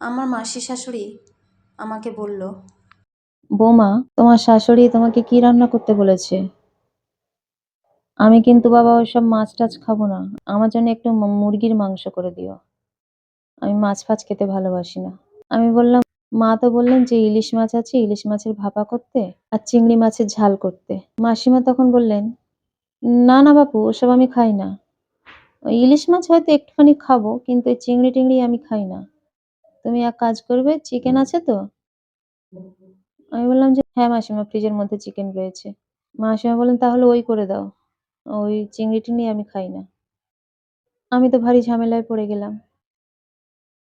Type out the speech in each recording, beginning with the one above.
আমার মাসি শাশুড়ি আমাকে বলল, বৌমা, তোমার শাশুড়ি তোমাকে কি রান্না করতে বলেছে? আমি কিন্তু বাবা ওইসব মাছ টাছ খাব না। আমার জন্য একটু মুরগির মাংস করে দিও। আমি মাছ ফাছ খেতে ভালোবাসি না। আমি বললাম, মা তো বললেন যে ইলিশ মাছ আছে, ইলিশ মাছের ভাপা করতে আর চিংড়ি মাছের ঝাল করতে। মাসিমা তখন বললেন, না না বাপু, ওসব আমি খাই না। ইলিশ মাছ হয়তো একটুখানি খাব, কিন্তু ওই চিংড়ি টিংড়ি আমি খাই না। তুমি এক কাজ করবে চিকেন আছে তো? আমি বললাম যে হ্যাঁ মাসিমা ফ্রিজের মধ্যে চিকেন রয়েছে। মাসিমা বললেন, তাহলে ওই করে দাও। ওই চিংড়িটি নিয়ে আমি খাই না। আমি তো ভারী ঝামেলায় পড়ে গেলাম।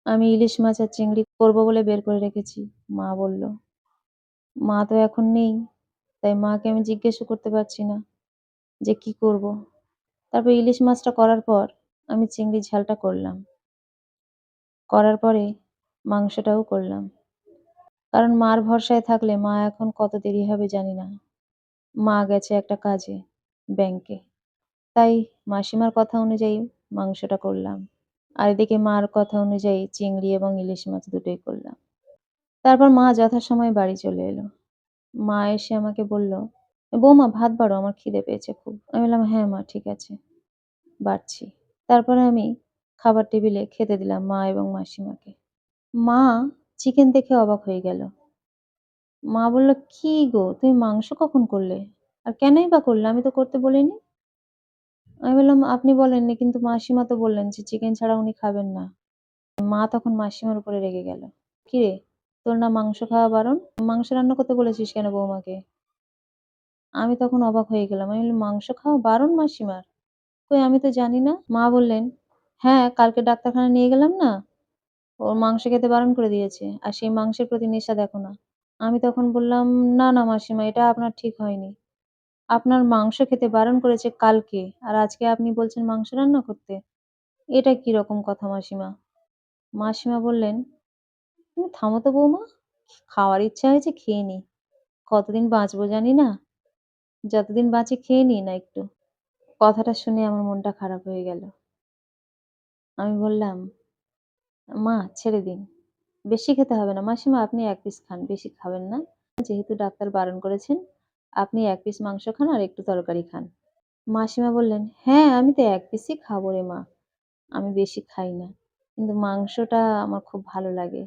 আমি ইলিশ মাছ আর চিংড়ি করব বলে বের করে রেখেছি, মা বলল। মা তো এখন নেই, তাই মাকে আমি জিজ্ঞেসও করতে পারছি না যে কি করব। তারপর ইলিশ মাছটা করার পর আমি চিংড়ির ঝালটা করলাম। করার পরে মাংসটাও করলাম। কারণ মার ভরসায় থাকলে মা এখন কত দেরি হবে জানি না। মা গেছে একটা কাজে, ব্যাংকে। তাই মাসিমার কথা অনুযায়ী মাংসটা করলাম। আর এদিকে মার কথা অনুযায়ী চিংড়ি এবং ইলিশ মাছ দুটোই করলাম। তারপর মা যথাসময়ে বাড়ি চলে এলো। মা এসে আমাকে বলল, বৌমা, ভাত বাড়ো, আমার খিদে পেয়েছে খুব। আমি বললাম হ্যাঁ মা, ঠিক আছে, বাড়ছি। তারপরে আমি খাবার টেবিলে খেতে দিলাম মা এবং মাসিমাকে। মা চিকেন দেখে অবাক হয়ে গেল। মা বলল, কি গো, তুমি মাংস কখন করলে? আর কেনই বা করলে? আমি তো করতে বলিনি। আমি বললাম, আপনি বলেননি, কিন্তু মাসিমা তো বললেন যে চিকেন ছাড়া উনি খাবেন না। মা তখন মাসিমার উপরে রেগে গেল। কিরে তোর না মাংস খাওয়া বারণ? মাংস রান্না করতে বলেছিস কেন বৌমাকে? আমি তখন অবাক হয়ে গেলাম। আমি বললাম, মাংস খাওয়া বারণ মাসিমার? কই, আমি তো জানি না। মা বললেন হ্যাঁ কালকে ডাক্তারখানা নিয়ে গেলাম না? ওর মাংস খেতে বারণ করে দিয়েছে, আর সেই মাংসের প্রতি নেশা দেখো না। আমি তখন বললাম, না না, মাসিমা, এটা আপনার ঠিক হয়নি। আপনার মাংস খেতে বারণ করেছে কালকে, আর আজকে আপনি বলছেন মাংস রান্না করতে। এটা কি রকম কথা, মাসিমা? মাসিমা বললেন, তুমি থামো তো বৌমা, খাওয়ার ইচ্ছা হয়েছে খেয়ে নি। কতদিন বাঁচবো জানি না। যতদিন বাঁচি খেয়ে নি না একটু। কথাটা শুনে আমার মনটা খারাপ হয়ে গেল। আমি বললাম মা, ছেড়ে দিন। বেশি খেতে হবে না। মাসিমা, আপনি এক পিস খান, বেশি খাবেন না। যেহেতু ডাক্তার বারণ করেছেন, আপনি এক পিস মাংস খান আর একটু তরকারি খান। মাসিমা বললেন হ্যাঁ আমি তো এক পিসই খাব রে মা। আমি বেশি খাই না। কিন্তু মাংসটা আমার খুব ভালো লাগে।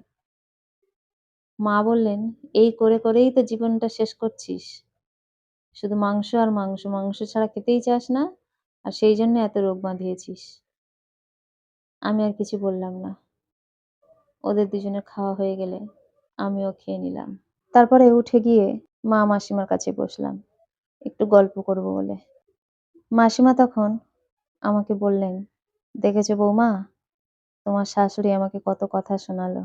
মা বললেন, এই করে করেই তো জীবনটা শেষ করছিস। শুধু মাংস আর মাংস মাংস ছাড়া খেতেই চাস না। আর সেই জন্য এত রোগ বাঁধিয়েছিস। আমি আর কিছু বললাম না। ওদের দুজনের খাওয়া হয়ে গেলে আমিও খেয়ে নিলাম। তারপরে উঠে গিয়ে মা মাসিমার কাছে বসলাম, একটু গল্প করব বলে। মাসিমা তখন আমাকে বললেন, দেখেছ বৌমা, তোমার শাশুড়ি আমাকে কত কথা শোনালো,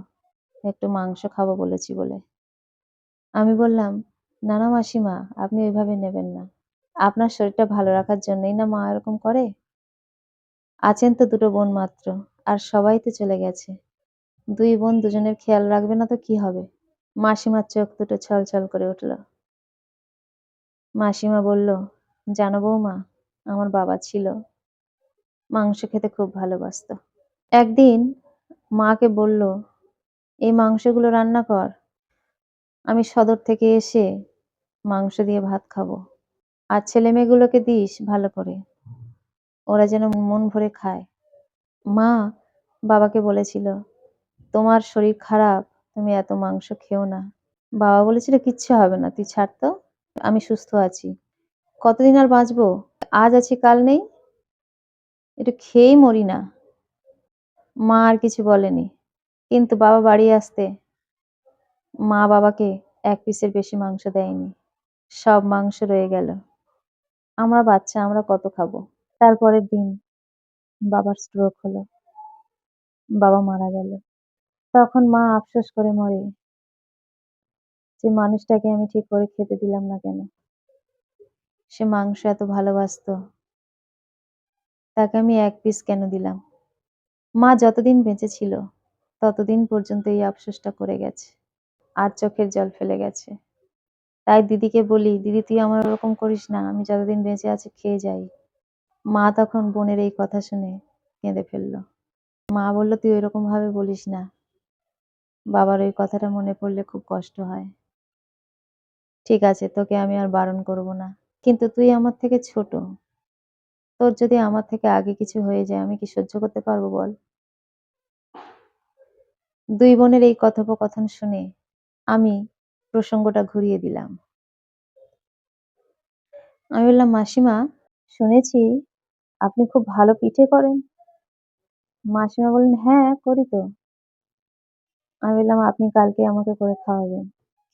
একটু মাংস খাব বলেছি বলে। আমি বললাম না না মাসিমা, আপনি ওইভাবে নেবেন না। আপনার শরীরটা ভালো রাখার জন্যই না মা এরকম করে? আছেন তো দুটো বোন মাত্র, আর সবাই তো চলে গেছে। দুই বোন দুজনের খেয়াল রাখবে না তো কি হবে? মাসিমার চোখ দুটো ছলছল করে উঠল। মাসিমা বলল, জানো বৌমা, আমার বাবা ছিল। মাংস খেতে খুব ভালোবাসতো। একদিন মাকে বলল, এই মাংসগুলো রান্না কর। আমি সদর থেকে এসে মাংস দিয়ে ভাত খাব। আর ছেলে মেয়েগুলোকে দিস ভালো করে। ওরা যেন মন ভরে খায়। মা বাবাকে বলেছিল তোমার শরীর খারাপ, তুমি এত মাংস খেও না। বাবা বলেছিল, কিচ্ছু হবে না, তুই ছাড় তো, আমি সুস্থ আছি। কতদিন আর বাঁচবো? আজ আছি, কাল নেই? একটু খেয়েই মরি না। মা আর কিছু বলেনি। কিন্তু বাবা বাড়ি আসতে মা বাবাকে এক পিসের বেশি মাংস দেয়নি। সব মাংস রয়ে গেল। আমরা বাচ্চা, আমরা কত খাব? তারপরের দিন বাবার স্ট্রোক হলো। বাবা মারা গেল। তখন মা আফসোস করে মরে। যে মানুষটাকে আমি ঠিক করে খেতে দিলাম না কেন? সে মাংস এত ভালোবাসতো। তাকে আমি এক পিস কেন দিলাম? মা যতদিন বেঁচে ছিল, ততদিন পর্যন্ত এই আফসোসটা করে গেছে। আর চোখের জল ফেলে গেছে। তাই দিদিকে বলি, দিদি, তুই আমার ওরকম করিস না। আমি যতদিন বেঁচে আছি খেয়ে যাই। মা তখন বোনের এই কথা শুনে কেঁদে ফেলল। মা বলল, তুই ওইরকম ভাবে বলিস না। বাবার ওই কথাটা মনে পড়লে খুব কষ্ট হয়। ঠিক আছে, তোকে আমি আর বারণ করব না। কিন্তু তুই আমার থেকে ছোট। তোর যদি আমার থেকে আগে কিছু হয়ে যায়, আমি কি সহ্য করতে পারব বল? দুই বোনের এই কথোপকথন শুনে আমি প্রসঙ্গটা ঘুরিয়ে দিলাম। আমি বললাম, মাসিমা, শুনেছি আপনি খুব ভালো পিঠে করেন। মাসিমা বললেন হ্যাঁ করি তো। আমি বললাম, আপনি কালকে আমাকে করে খাওয়াবেন।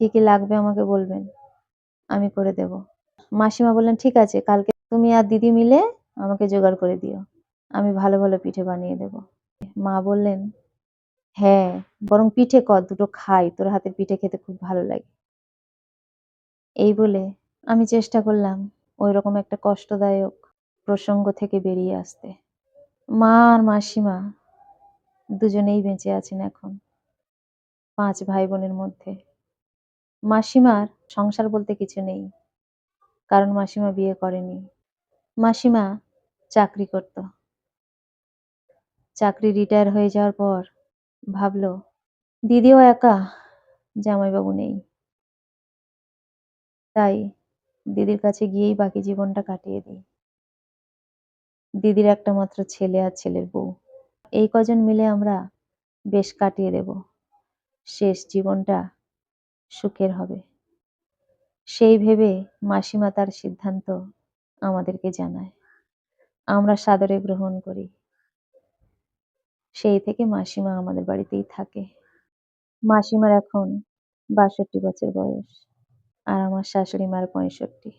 কি কি লাগবে আমাকে বলবেন? আমি করে দেব। মাসিমা বললেন, ঠিক আছে, কালকে তুমি আর দিদি মিলে আমাকে জোগাড় করে দিও। আমি ভালো ভালো পিঠে বানিয়ে দেব। মা বললেন হ্যাঁ বরং পিঠে কর, দুটো খাই, তোর হাতের পিঠে খেতে খুব ভালো লাগে। এই বলে আমি চেষ্টা করলাম ওই রকম একটা কষ্টদায়ক প্রসঙ্গ থেকে বেরিয়ে আসতে। মা আর মাসিমা দুজনেই বেঁচে আছেন এখন। পাঁচ ভাই বোনের মধ্যে। মাসিমার সংসার বলতে কিছু নেই, কারণ মাসিমা বিয়ে করেনি। মাসিমা চাকরি করত। চাকরি রিটায়ার হয়ে যাওয়ার পর ভাবলো, দিদিও একা, জামাইবাবু নেই। তাই দিদির কাছে গিয়েই বাকি জীবনটা কাটিয়ে দিই। দিদির একটা মাত্র ছেলে আর ছেলের বউ। এই কজন মিলে আমরা বেশ কাটিয়ে দেব। শেষ জীবনটা সুখের হবে। সেই ভেবে মাসিমা তার সিদ্ধান্ত আমাদেরকে জানায়। আমরা সাদরে গ্রহণ করি। সেই থেকে মাসিমা আমাদের বাড়িতেই থাকে। মাসিমার এখন বাষট্টি বছর বয়স আর আমার শাশুড়ি মার পঁয়ষট্টি।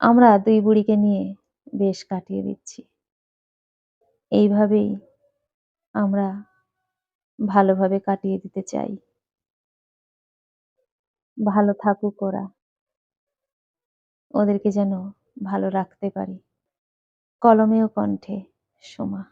আমরা দুই বুড়িকে নিয়ে বেশ কাটিয়ে দিচ্ছি। এইভাবেই আমরা ভালোভাবে কাটিয়ে দিতে চাই। ভালো থাকুক ওরা। ওদেরকে যেন ভালো রাখতে পারি। কলমেও কণ্ঠে, সোমা।